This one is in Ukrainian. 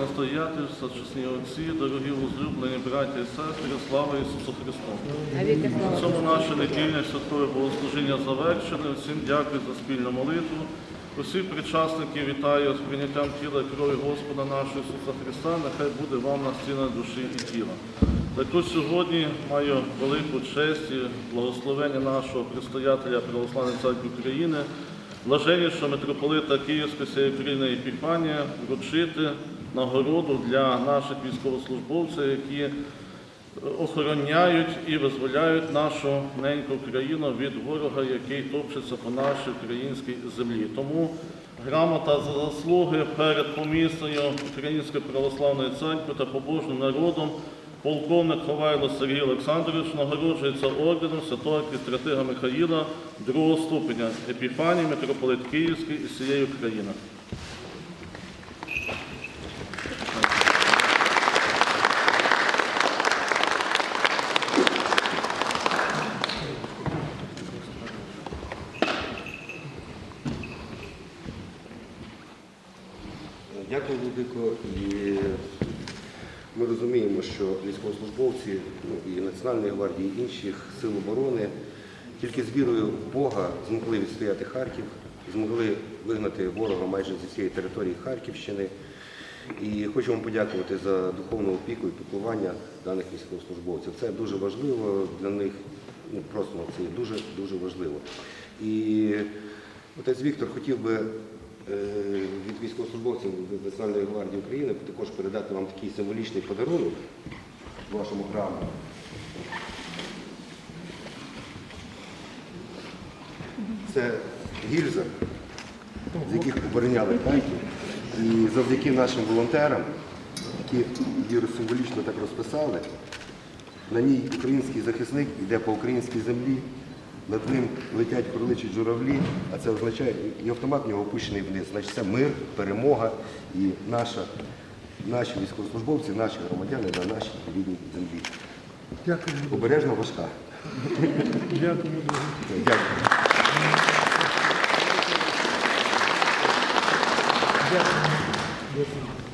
настоятельства, чесні отці, дорогі возлюблені браті і сестри, слава Ісусу Христу. На цьому наше недільне святкове богослужіння завершене. Всім дякую за спільну молитву. Усіх причасників вітаю з прийняттям тіла і крові Господа нашого Ісуса Христа. Нехай буде вам на стіна душі і тіла. Також сьогодні маю велику честь і благословення нашого предстоятеля Православної церкви України, блаженнішого митрополита Київської України Епіфанія, вручити нагороду для наших військовослужбовців, які охороняють і визволяють нашу неньку країну від ворога, який топчеться по нашій українській землі. Тому грамота за заслуги перед помісною Української православної церкви та побожним народом. Полковник Ховайло Сергій Олександрович нагороджується орденом святого архістратига Михаїла другого ступеня Епіфанії, митрополит Київський і всієї України. Дякую, Владико. І ми розуміємо, що військовослужбовці ну, і Національної гвардії, і інших сил оборони тільки з вірою в Бога змогли відстояти Харків, змогли вигнати ворога майже зі всієї території Харківщини. І хочу вам подякувати за духовну опіку і піклування даних військовослужбовців. Це дуже важливо для них, ну просто це дуже дуже важливо. І отець Віктор хотів би від військовослужбовців Національної гвардії України також передати вам такий символічний подарунок вашому храму. Це гільза, з яких обороняли Харків. І завдяки нашим волонтерам, які її символічно так розписали, на ній український захисник йде по українській землі, над ним летять кроличі журавлі, а це означає, і автомат в нього опущений вниз. Значить, це мир, перемога і наша, наші військовослужбовці, наші громадяни на нашій рідній землі. Дякую. Обережно важка. Дякую. Дякую. Дякую. Дякую.